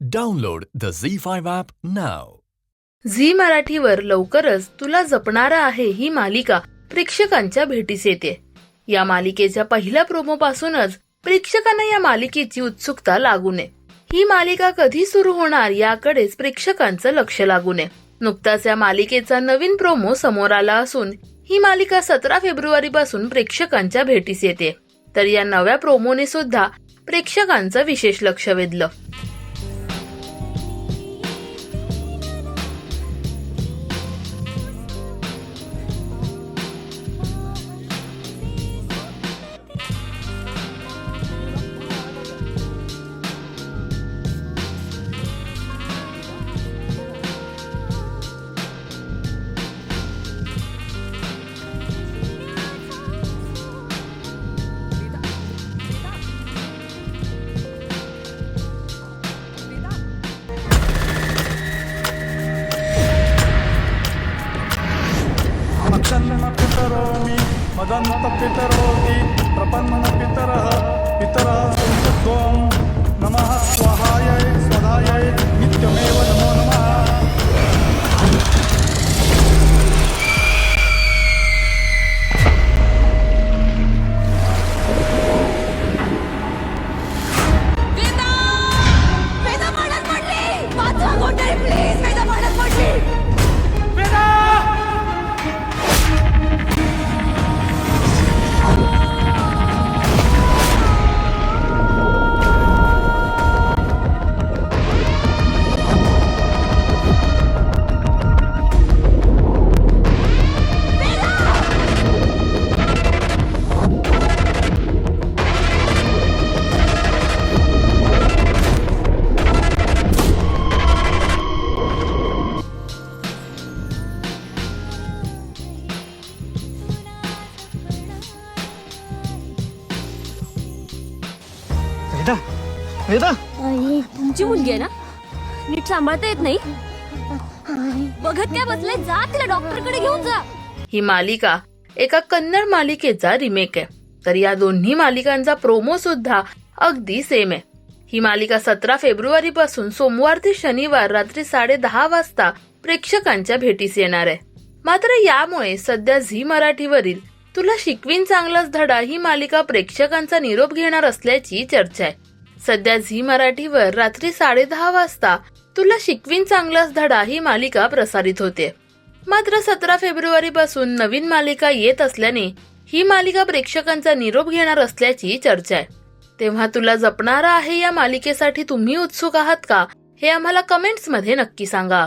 Download the Zee Z5 app नाव झी मराठीवर लवकरच तुला जपणारा आहे ही मालिका प्रेक्षकांच्या भेटीस येते. या मालिकेच्या पहिल्या प्रोमो पासूनच प्रेक्षकांना या मालिकेची उत्सुकता लागू नये. ही मालिका कधी सुरू होणार याकडेच प्रेक्षकांचं लक्ष लागू नये. नुकताच या मालिकेचा नवीन प्रोमो समोर आला असून ही मालिका सतरा फेब्रुवारी पासून प्रेक्षकांच्या भेटीस येते. तर या नव्या प्रोमोने सुद्धा प्रेक्षकांचं विशेष लक्ष वेधलं. मदन्त पितरोति प्रपन्न पितरः पितरः त्वं नमः स्वाहाय। वेदा वेदा. आई तुमची मुलगी आहे ना? नीट सांभाळता येत नाही? बघत काय बसले जा तिला डॉक्टरकडे घेऊन जा. ही मालिका एका कन्नड मालिकेचा रिमेक आहे. तर या दोन्ही मालिकांचा प्रोमो सुद्धा अगदी सेम आहे. ही मालिका सतरा फेब्रुवारी पासून सोमवार ते शनिवार रात्री साडे दहा वाजता प्रेक्षकांच्या भेटीस येणार आहे. मात्र यामुळे सध्या झी मराठीवरील तुला शिकवीन चांगलाच धडा ही मालिका प्रेक्षकांचा निरोप घेणार असल्याची चर्चा आहे. सध्या झी मराठीवर रात्री साडेदहा वाजता तुला शिकवीन चांगलाच धडा ही मालिका प्रसारित होते. मात्र सतरा फेब्रुवारी पासून नवीन मालिका येत असल्याने ही मालिका प्रेक्षकांचा निरोप घेणार असल्याची चर्चा आहे. तेव्हा तुला जपणारा आहे या मालिकेसाठी तुम्ही उत्सुक आहात का हे आम्हाला कमेंट्समध्ये नक्की सांगा.